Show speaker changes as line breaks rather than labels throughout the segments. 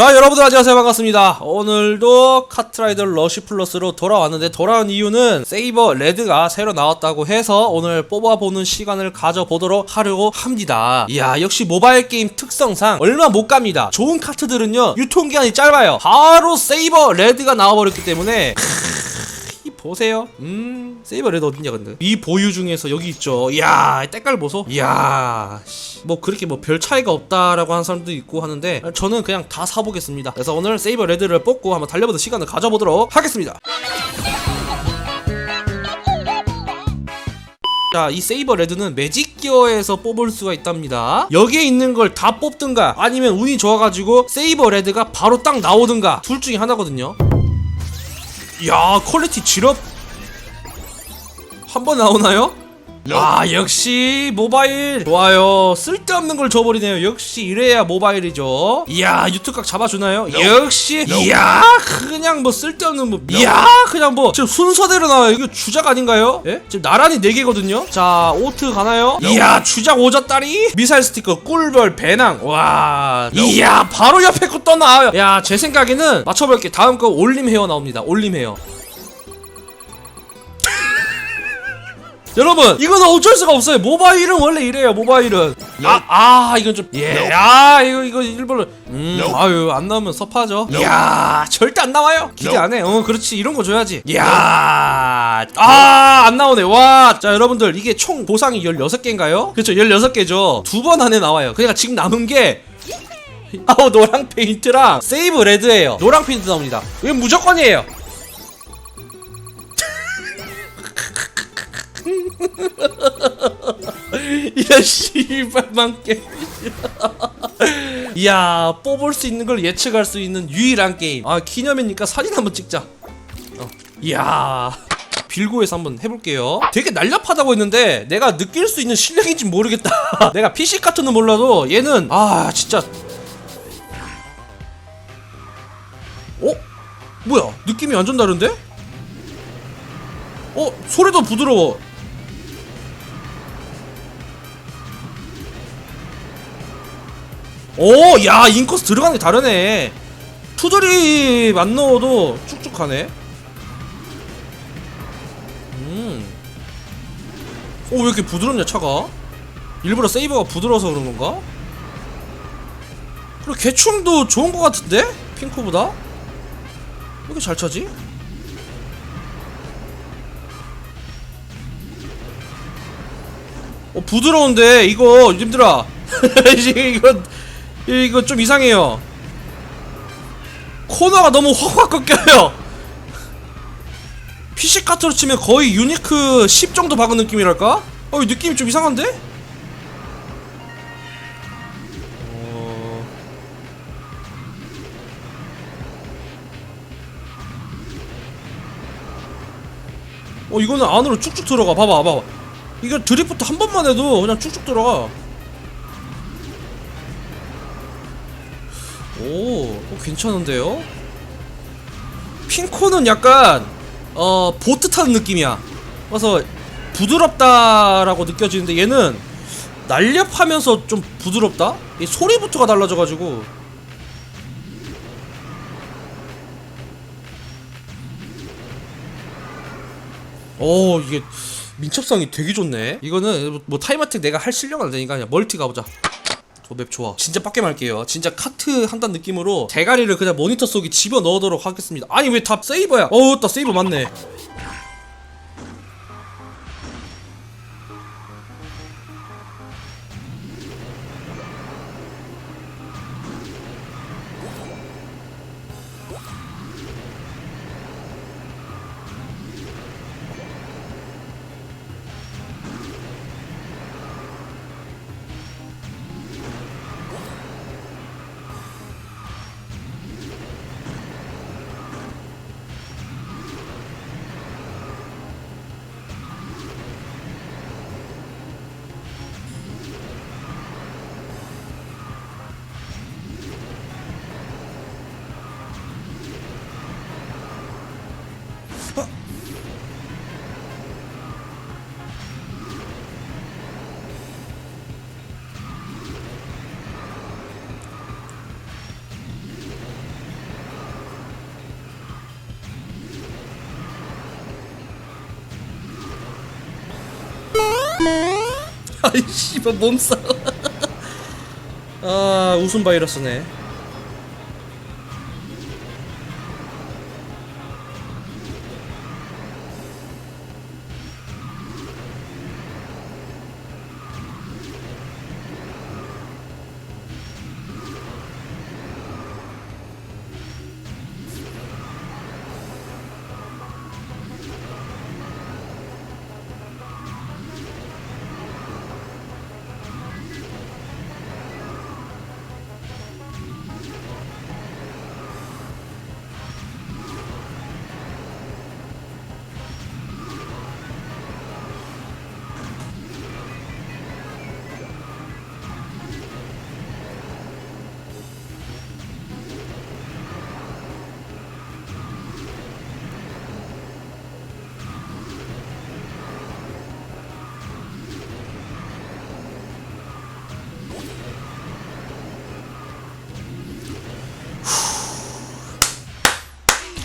자 여러분들 안녕하세요. 반갑습니다. 오늘도 카트라이더 러쉬 플러스로 돌아왔는데 돌아온 이유는 세이버 레드가 새로 나왔다고 해서 오늘 뽑아보는 시간을 가져보도록 하려고 합니다. 이야 역시 모바일 게임 특성상 얼마 못 갑니다. 좋은 카트들은요 유통기한이 짧아요. 바로 세이버 레드가 나와버렸기 때문에 이 보세요. 음, 세이버 레드 어딨냐 근데. 이 보유 중에서 여기 있죠. 이야, 때깔 보소. 이야, 씨. 뭐 그렇게 뭐 별 차이가 없다라고 하는 사람도 있고 하는데 저는 그냥 다 사보겠습니다. 그래서 오늘 세이버 레드를 뽑고 한번 달려보는 시간을 가져보도록 하겠습니다. 자, 이 세이버 레드는 매직 기어에서 뽑을 수가 있답니다. 여기에 있는 걸 다 뽑든가 아니면 운이 좋아가지고 세이버 레드가 바로 딱 나오든가 둘 중에 하나거든요. 야 퀄리티 지럽 한 번 나오나요? 아 역시 모바일. 좋아요. 쓸데없는 걸 줘버리네요. 역시 이래야 모바일이죠. 이야 유튜브각 잡아주나요? 역시. 이야 그냥 뭐 쓸데없는 뭐. 이야 그냥 뭐. 지금 순서대로 나와요. 이거 주작 아닌가요? 예? 지금 나란히 4개거든요. 자 오트 가나요? 이야 주작 오졌다리 미사일 스티커 꿀별 배낭. 와. 이야 바로 옆에 거또 나와요. 야제 생각에는 맞춰볼게. 다음 거 올림 헤어 나옵니다. 올림 헤어 여러분 이건 어쩔 수가 없어요. 모바일은 원래 이래요 모바일은. 아, 아 이건 좀예아 이거 이거 일본은 음 아유 안 나오면 섭하죠. 이야 절대 안 나와요. 기대 안해어 그렇지. 이런 거 줘야지. 이야 아안 나오네. 와 자 여러분들 이게 총 보상이 16개인가요? 그렇죠 16개죠. 두 번 안에 나와요. 그러니까 지금 남은 게 아우 노랑 페인트랑 세이브 레드예요. 노랑 페인트 나옵니다. 이건 무조건이에요 이런 씨발만 게임 이야 뽑을 수 있는 걸 예측할 수 있는 유일한 게임 아 기념이니까 사진 한번 찍자 어. 이야 빌고에서 한번 해볼게요 되게 날렵하다고 했는데 내가 느낄 수 있는 실력인지 모르겠다 내가 PC 카트는 몰라도 얘는 아 진짜 어? 뭐야 느낌이 완전 다른데? 어? 소리도 부드러워 오, 야, 인코스 들어가는 게 다르네. 투드립 안 넣어도 가네. 음. 오, 왜 이렇게 부드럽냐, 차가? 일부러 세이버가 부드러워서 그런 건가? 그리고 개충도 좋은 것 같은데? 핑크보다? 왜 이렇게 잘 차지? 어, 부드러운데, 이거, 님들아. 이거, 이거 좀 이상해요. 코너가 너무 확확 꺾여요. PC 카트로 치면 거의 유니크 10 정도 박은 느낌이랄까? 어, 이 느낌이 좀 이상한데? 어... 어, 이거는 안으로 쭉쭉 들어가. 봐봐, 봐봐. 이거 드리프트 한 번만 해도 그냥 쭉쭉 들어가. 오, 어, 괜찮은데요? 핑코는 약간 어 보트 타는 느낌이야. 그래서 부드럽다라고 느껴지는데 얘는 날렵하면서 좀 부드럽다. 이 소리부터가 달라져가지고. 오 이게 민첩성이 되게 좋네. 이거는 뭐 타이머택 내가 할 실력은 안 되니까 그냥 멀티 가보자. 저맵 좋아. 진짜 빡게 말게요. 진짜 카트 한다는 느낌으로 대가리를 그냥 모니터 속에 집어 넣도록 하겠습니다. 아니 왜 다 세이버야? 어우, 나 세이버 맞네. 어. 아이 씨발 몸싸. 아 웃음 바이러스네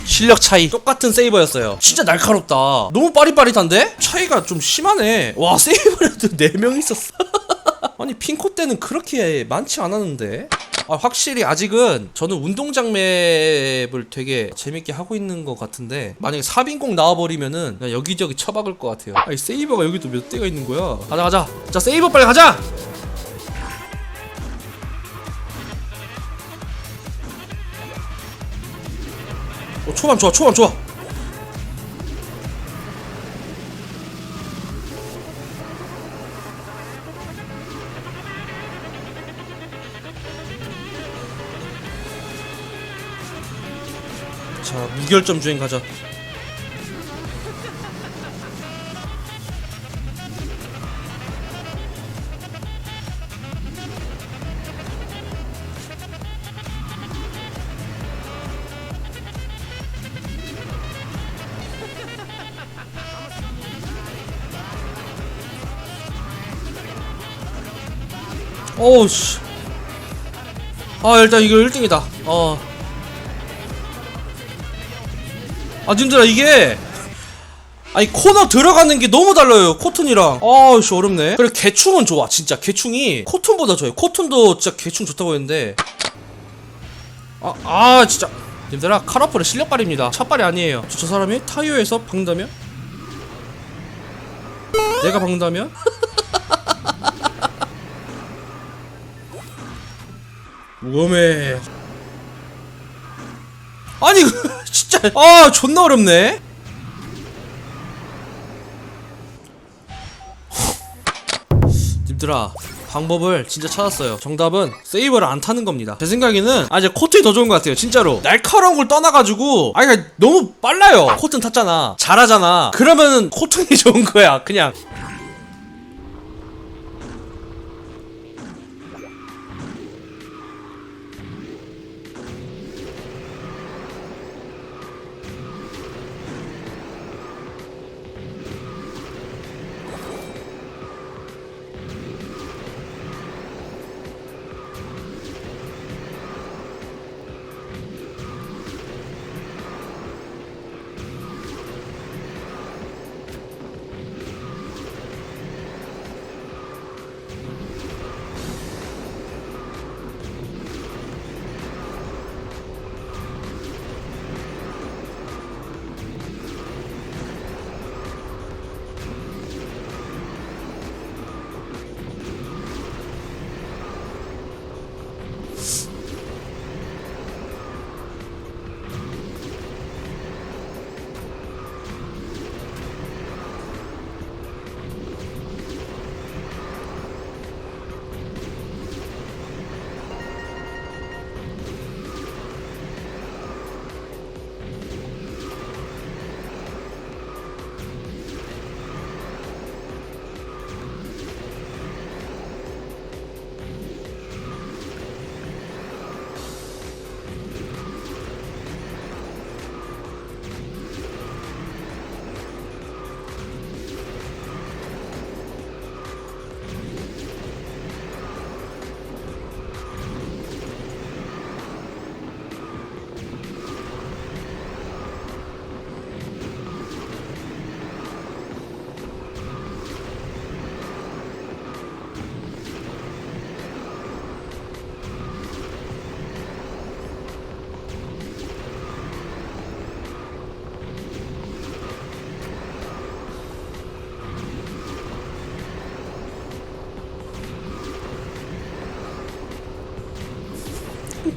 실력 차이. 똑같은 세이버였어요. 진짜 날카롭다. 너무 빠릿빠릿한데? 차이가 좀 심하네. 와 세이버에도 4명 있었어. 아니 핑코 때는 그렇게 많지 않았는데. 아, 확실히 아직은 저는 운동 장 맵을 되게 재밌게 하고 있는 것 같은데 만약에 4빈공 나와버리면은 여기저기 처박을 것 같아요. 아니 세이버가 여기도 몇 대가 있는 거야? 가자 가자. 자 세이버 빨리 가자 초반 좋아 초반 좋아. 자 무결점 주행 가자 어우 씨. 아 일단 이거 1등이다. 어. 아 님들아 이게 아니 코너 들어가는 게 너무 달라요 코튼이랑 아씨 어렵네 그래 개충은 좋아 진짜 개충이 코튼보다 좋아요 코튼도 진짜 개충 좋다고 했는데 아, 아 진짜 님들아 카라풀의 실력발입니다 첫발이 아니에요 저, 저 사람이 타이어에서 박는다면? 내가 박는다면? 우엄해. 아니 진짜 아 존나 어렵네. 님들아 방법을 진짜 찾았어요. 정답은 세이버를 안 타는 겁니다. 제 생각에는 아 이제 코튼이 더 좋은 것 같아요 진짜로. 날카로운 걸 떠나가지고 아니 그러니까 너무 빨라요. 코튼 탔잖아. 잘하잖아. 그러면은 코튼이 좋은 거야 그냥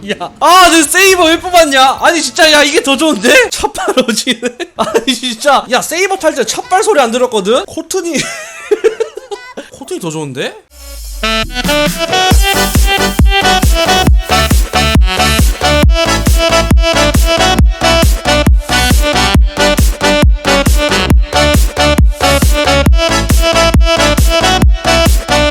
야, 아, 내 세이버 왜 뽑았냐? 아니, 진짜, 야, 이게 더 좋은데? 첫발 어지네? 아니, 진짜. 야, 세이버 탈 때 첫발 소리 안 들었거든? 코튼이. 코튼이 더 좋은데?